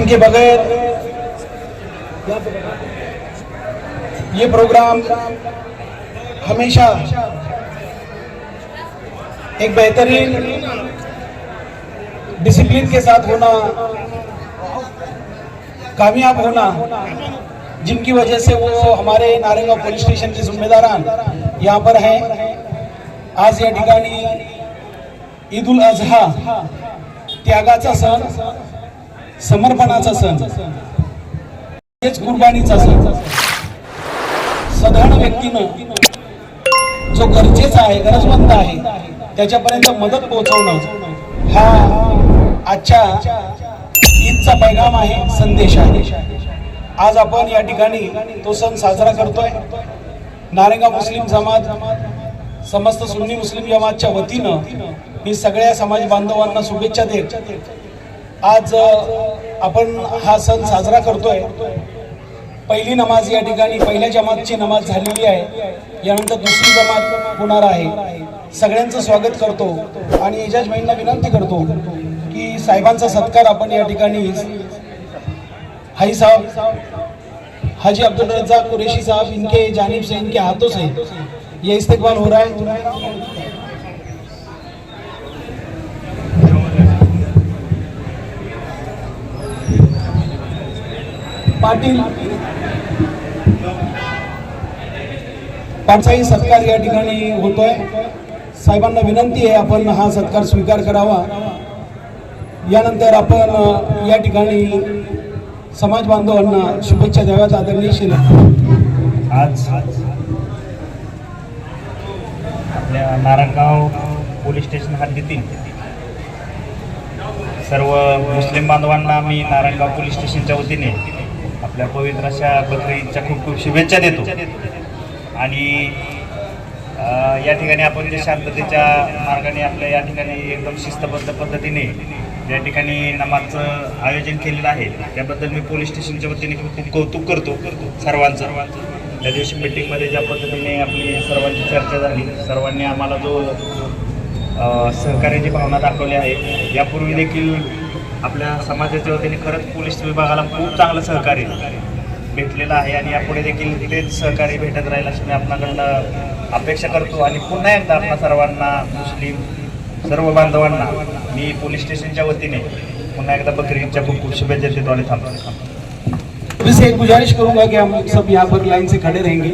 जिनके बगैर ये प्रोग्राम हमेशा एक बेहतरीन डिसिप्लिन के साथ होना कामयाब होना जिनकी वजह से वो हमारे नारेगांव पोलीस स्टेशन के जिम्मेदारान यहाँ पर हैं। आज या ठिकाणी ईद उल अजहा त्यागाचा सण समर्पणाचा सण. हेच कुर्बानीचा सण. साधारण व्यक्तीनं जो गरजेचा आहे गरजवंत आहे त्याच्यापर्यंत मदत पोहोचवणं हा आजच्या ईदचा पैगाम आहे संदेश आहे. आज आपण या ठिकाणी तो सण साजरा करतोय. नारेंगा मुस्लिम जमात समस्त सुन्नी मुस्लिम जमातच्या वतीनं मी सगळ्या समाज बांधवांना शुभेच्छा देत आज आपण हा सण साजरा करतोय. पहिली नमाज या ठिकाणी पहिल्या जमातची नमाज झालेली आहे. यानंतर दुसरी जमात होणार आहे. सगळ्यांचं स्वागत करतो आणि एजाज भाईंना विनंती करतो की साहेबांचा सत्कार आपण या ठिकाणी हाई साहब हाजी अब्दुल रज्जाक कुरेशी साहब इनके जानिब से इनके हाथों से ये इस्तेकबाल हो रहा है. पाटील. त्यांचाही सत्कार या ठिकाणी होतोय. साहेबांना विनंती आहे आपण हा सत्कार स्वीकार करावा. यानंतर आपण या ठिकाणी समाज बांधवांना शुभेच्छा द्याव्यात आदरणीय श्री आज आपल्या नारायणगाव पोलीस स्टेशन हद्दीतील सर्व मुस्लिम बांधवांना मी नारायणगाव पोलीस स्टेशनच्या वतीने आपल्या पवित्र अशा बकरीच्या खूप खूप शुभेच्छा देतो. आणि या ठिकाणी आपण जे शांततेच्या मार्गाने आपल्या या ठिकाणी एकदम शिस्तबद्ध पद्धतीने या ठिकाणी नमाजचं आयोजन केलेलं आहे त्याबद्दल मी पोलीस स्टेशनच्या वतीने खूप कौतुक करतो सर्वांचं. त्या दिवशी मिटिंगमध्ये ज्या पद्धतीने आपली सर्वांची चर्चा झाली सर्वांनी आम्हाला जो सहकार्याची भावना दाखवली आहे यापूर्वी देखील आपल्या समाजाच्या वतीने खरंच पोलीस विभागाला खूप चांगलं सहकार्य भेटलेलं आहे आणि यापुढे देखील तेच सहकार्य भेटत राहील अशी मी आपणाकडनं अपेक्षा करतो. आणि पुन्हा एकदा आपल्या सर्वांना मुस्लिम सर्व बांधवांना मी पोलीस स्टेशनच्या वतीने पुन्हा एकदा बकरीच्या खूप खूप शुभेच्छा देतो आणि थांबतो. एक गुजारिश करूंगा कि हम सब यहाँ पर लाइन से खड़े रहेंगे।